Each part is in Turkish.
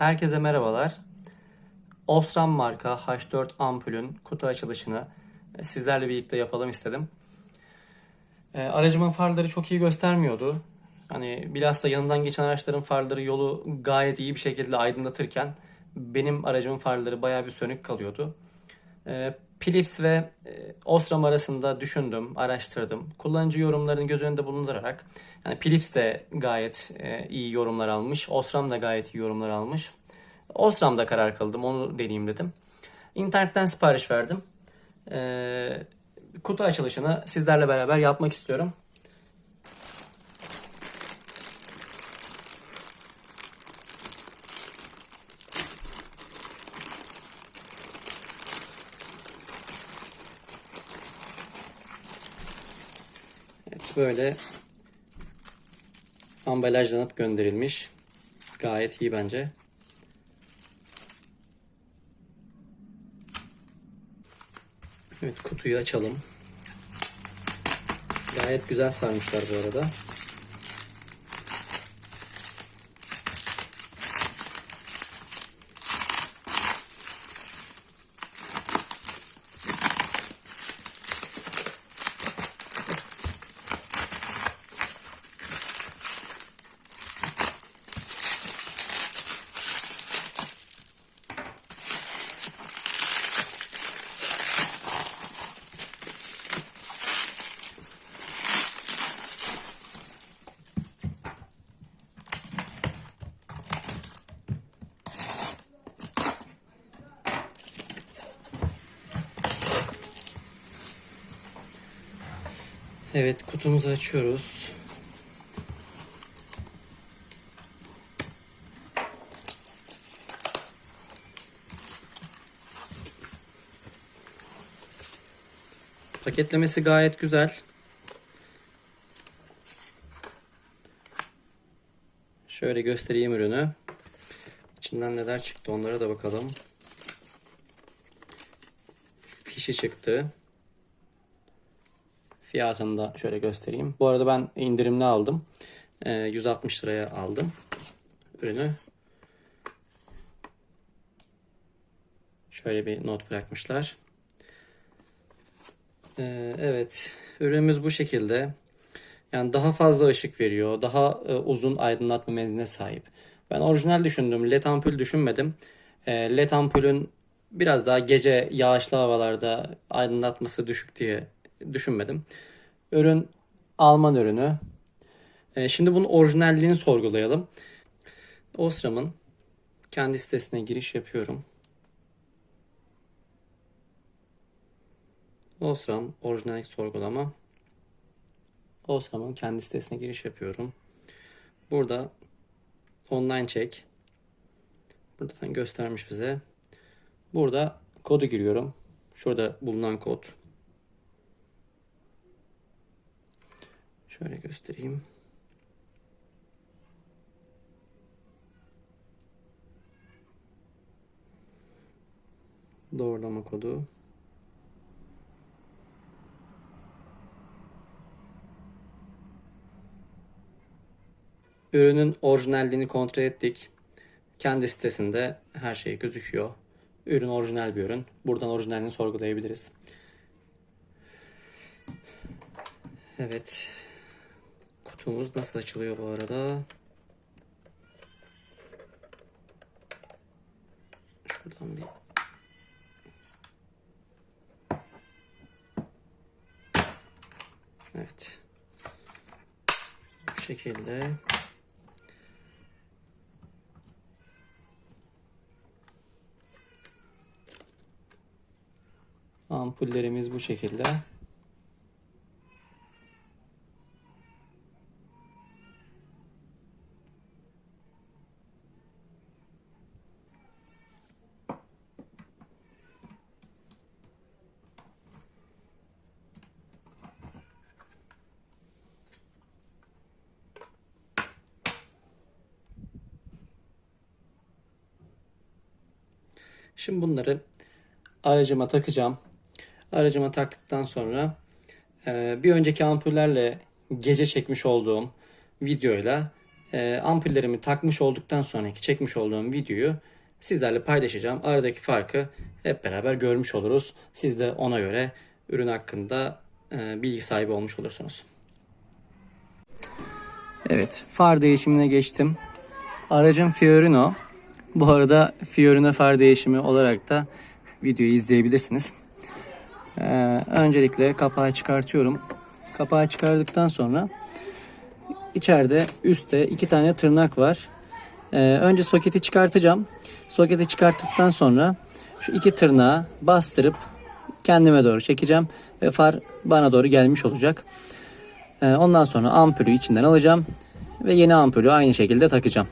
Herkese merhabalar. Osram marka H4 ampulün kutu açılışını sizlerle birlikte yapalım istedim. E, aracımın farları çok iyi göstermiyordu. Hani bilhassa yanından geçen araçların farları yolu gayet iyi bir şekilde aydınlatırken benim aracımın farları bayağı bir sönük kalıyordu. Philips ve e, Osram arasında düşündüm, araştırdım. Kullanıcı yorumlarını göz önünde bulundurarak yani Philips de gayet e, iyi yorumlar almış, Osram da gayet iyi yorumlar almış. Osram'da karar kıldım, onu deneyeyim dedim. İnternetten sipariş verdim. E, kutu açılışını sizlerle beraber yapmak istiyorum. Böyle ambalajlanıp gönderilmiş. Gayet iyi bence. Evet kutuyu açalım. Gayet güzel sarmışlar bu arada. Evet kutumuzu açıyoruz. Paketlemesi gayet güzel. Şöyle göstereyim ürünü. İçinden neler çıktı onlara da bakalım. Fişi çıktı. Fiyatını da şöyle göstereyim. Bu arada ben indirimli aldım. Ee, 160 liraya aldım ürünü. Şöyle bir not bırakmışlar. Ee, evet, ürünümüz bu şekilde. Yani daha fazla ışık veriyor, daha e, uzun aydınlatma menziline sahip. Ben orijinal düşündüm, led ampul düşünmedim. E, led ampulün biraz daha gece yağışlı havalarda aydınlatması düşük diye düşünmedim. Ürün Alman ürünü. E, şimdi bunun orijinalliğini sorgulayalım. Osram'ın kendi sitesine giriş yapıyorum. Osram orijinallik sorgulama. Osram'ın kendi sitesine giriş yapıyorum. Burada online check. Burada göstermiş bize. Burada kodu giriyorum. Şurada bulunan kod. Şöyle göstereyim. Doğrulama kodu. Ürünün orijinalliğini kontrol ettik. Kendi sitesinde her şey gözüküyor. Ürün orijinal bir ürün. Buradan orijinalini sorgulayabiliriz. Evet. Kutumuz nasıl açılıyor bu arada? Şuradan bir Evet. Bu şekilde. Ampullerimiz bu şekilde. Şimdi bunları aracıma takacağım. Aracıma taktıktan sonra e, bir önceki ampullerle gece çekmiş olduğum videoyla e, ampullerimi takmış olduktan sonraki çekmiş olduğum videoyu sizlerle paylaşacağım. Aradaki farkı hep beraber görmüş oluruz. Siz de ona göre ürün hakkında e, bilgi sahibi olmuş olursunuz. Evet, far değişimine geçtim. Aracım Fiorino. Bu arada Fiorino far değişimi olarak da videoyu izleyebilirsiniz. Ee, öncelikle kapağı çıkartıyorum. Kapağı çıkardıktan sonra içeride üstte iki tane tırnak var. Ee, önce soketi çıkartacağım. Soketi çıkarttıktan sonra şu iki tırnağı bastırıp kendime doğru çekeceğim ve far bana doğru gelmiş olacak. Ee, ondan sonra ampulü içinden alacağım ve yeni ampulü aynı şekilde takacağım.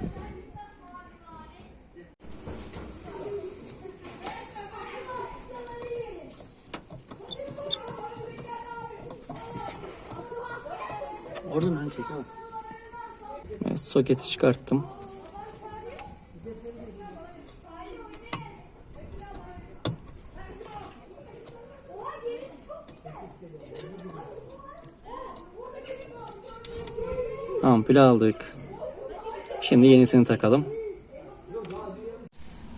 Evet, soketi çıkarttım. Ampul aldık. Şimdi yenisini takalım.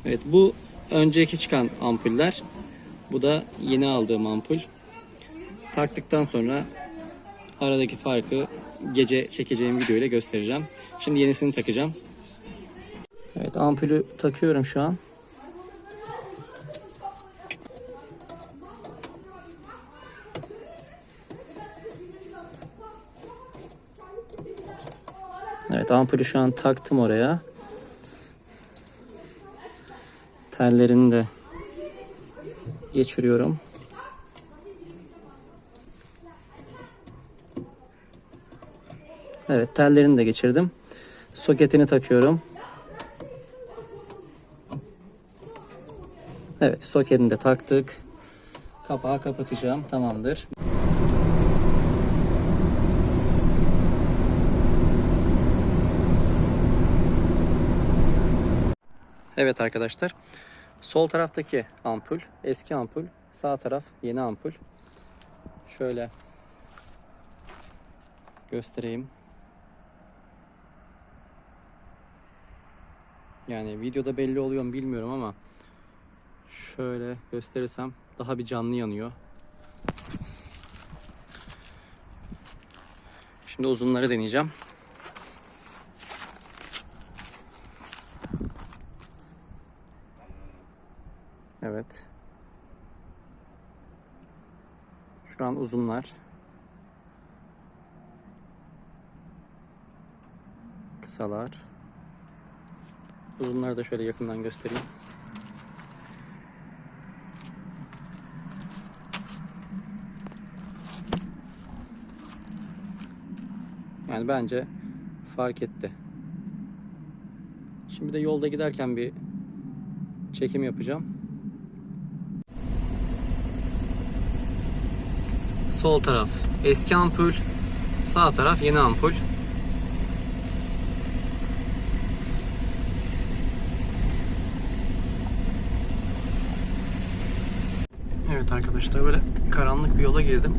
Evet bu önceki çıkan ampuller. Bu da yeni aldığım ampul. Taktıktan sonra aradaki farkı gece çekeceğim video ile göstereceğim. Şimdi yenisini takacağım. Evet ampulü takıyorum şu an. Evet ampulü şu an taktım oraya. Tellerini de geçiriyorum. Evet tellerini de geçirdim. Soketini takıyorum. Evet soketini de taktık. Kapağı kapatacağım. Tamamdır. Evet arkadaşlar. Sol taraftaki ampul eski ampul. Sağ taraf yeni ampul. Şöyle göstereyim. Yani videoda belli oluyor mu bilmiyorum ama şöyle gösterirsem daha bir canlı yanıyor. Şimdi uzunları deneyeceğim. Evet. Şu an uzunlar. Kısalar. Uzunları da şöyle yakından göstereyim. Yani bence fark etti. Şimdi de yolda giderken bir çekim yapacağım. Sol taraf eski ampul, sağ taraf yeni ampul. Evet arkadaşlar böyle karanlık bir yola girdim.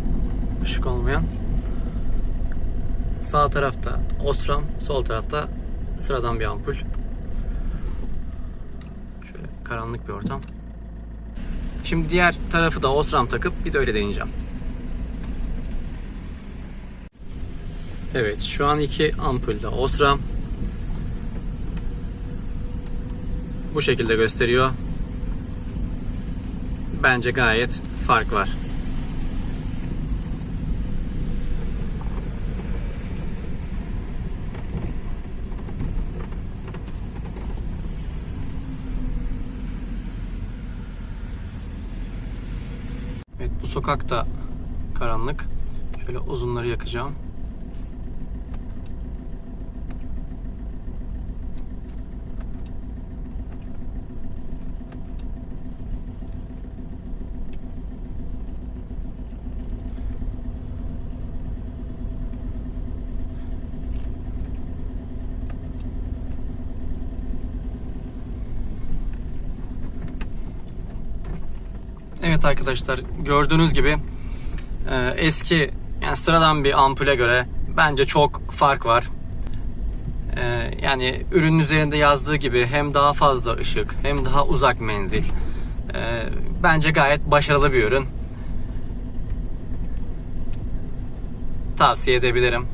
Işık olmayan. Sağ tarafta Osram, sol tarafta sıradan bir ampul. Şöyle karanlık bir ortam. Şimdi diğer tarafı da Osram takıp bir de öyle deneyeceğim. Evet şu an iki ampulde Osram. Bu şekilde gösteriyor. Bence gayet fark var. Evet bu sokakta karanlık. Şöyle uzunları yakacağım. Evet arkadaşlar gördüğünüz gibi e, eski yani sıradan bir ampule göre bence çok fark var. E, yani ürünün üzerinde yazdığı gibi hem daha fazla ışık hem daha uzak menzil. Ee, bence gayet başarılı bir ürün. Tavsiye edebilirim.